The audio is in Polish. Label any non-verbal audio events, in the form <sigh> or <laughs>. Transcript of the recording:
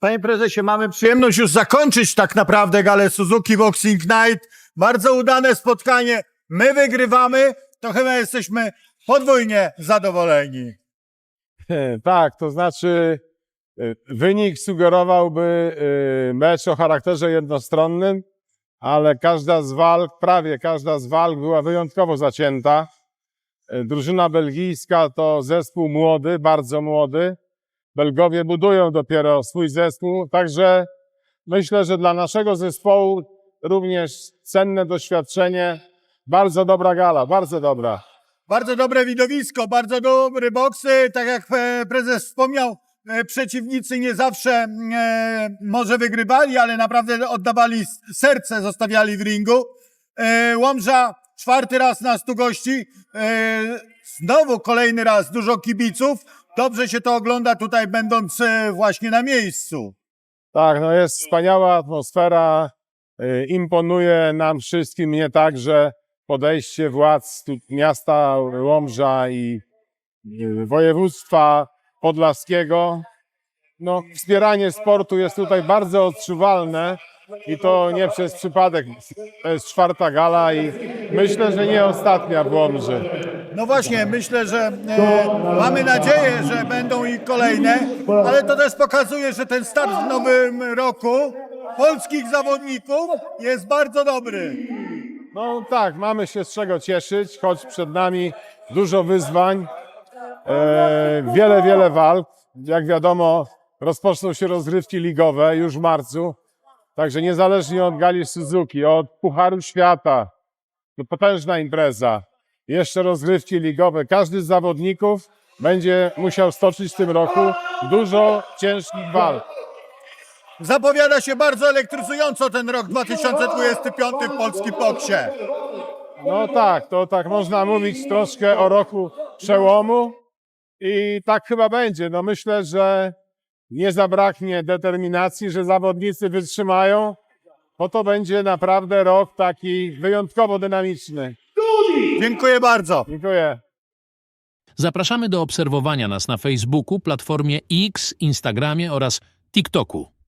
Panie prezesie, mamy przyjemność już zakończyć tak naprawdę galę Suzuki Boxing Night. Bardzo udane spotkanie. My wygrywamy, to chyba jesteśmy podwójnie zadowoleni. <laughs> Tak, to znaczy y, wynik sugerowałby y, mecz o charakterze jednostronnym, ale każda z walk, prawie każda z walk była wyjątkowo zacięta. Y, Drużyna belgijska to zespół młody, bardzo młody. Belgowie budują dopiero swój zespół, także myślę, że dla naszego zespołu również cenne doświadczenie. Bardzo dobra gala, bardzo dobra. Bardzo dobre widowisko, bardzo dobry boksy. Tak jak e, prezes wspomniał, e, przeciwnicy nie zawsze e, może wygrywali, ale naprawdę oddawali serce, zostawiali w ringu. Łomża czwarty raz nas tu gości. E, znowu kolejny raz dużo kibiców. Dobrze się to ogląda tutaj, będąc e, właśnie na miejscu. Tak, no jest wspaniała atmosfera. y, Imponuje nam wszystkim, mnie także podejście władz miasta Łomża i województwa podlaskiego. No, wspieranie sportu jest tutaj bardzo odczuwalne i to nie przez przypadek. To jest czwarta gala i myślę, że nie ostatnia w Łomży. No właśnie, myślę, że e, mamy nadzieję, że będą i kolejne, ale to też pokazuje, że ten start w nowym roku polskich zawodników jest bardzo dobry. No tak, mamy się z czego cieszyć, choć przed nami dużo wyzwań, e, wiele, wiele walk. Jak wiadomo, rozpoczną się rozgrywki ligowe już w marcu, także niezależnie od gali Suzuki, od Pucharu Świata, to potężna impreza, jeszcze rozgrywki ligowe. Każdy z zawodników będzie musiał stoczyć w tym roku dużo ciężkich walk. Zapowiada się bardzo elektryzująco ten rok 2025 w polskim boksie. No tak, to tak można mówić troszkę o roku przełomu i tak chyba będzie. No myślę, że nie zabraknie determinacji, że zawodnicy wytrzymają, bo to będzie naprawdę rok taki wyjątkowo dynamiczny. Dziękuję bardzo. Dziękuję. Zapraszamy do obserwowania nas na Facebooku, platformie X, Instagramie oraz TikToku.